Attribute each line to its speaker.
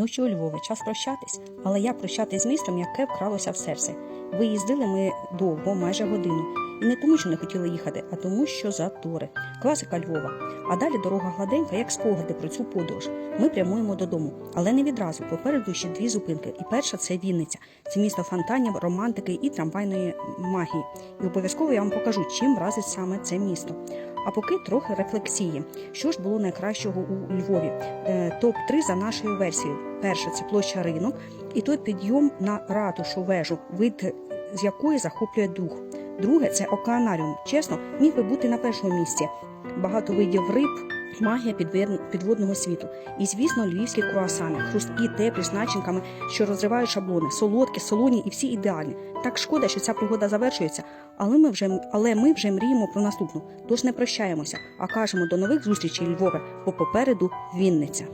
Speaker 1: Ну що, Львове, час прощатись, але я прощатись з містом, яке вкралося в серце. Виїздили ми довго, майже годину. І не тому, що не хотіли їхати, а тому, що затори. Класика Львова. А далі дорога гладенька, як спогади про цю подорож. Ми прямуємо додому, але не відразу. Попереду ще дві зупинки. І перша це Вінниця. Це місто фонтанів, романтики і трамвайної магії. І обов'язково я вам покажу, чим вразить саме це місто. А поки трохи рефлексії. Що ж було найкращого у Львові? Е, Топ 3 за нашою версією. Перше це площа ринок, і той підйом на ратушу вежу, вид з якої захоплює дух. Друге це океанаріум. Чесно, міг би бути на першому місці. Багато видів риб, магія підводного світу. І, звісно, львівські круасани, хрусткі, теплі з начинками, що розривають шаблони, солодкі, солоні і всі ідеальні. Так шкода, що ця пригода завершується, але ми вже але ми вже мріємо про наступну. Тож не прощаємося, а кажемо до нових зустрічей, Львове, бо попереду Вінниця.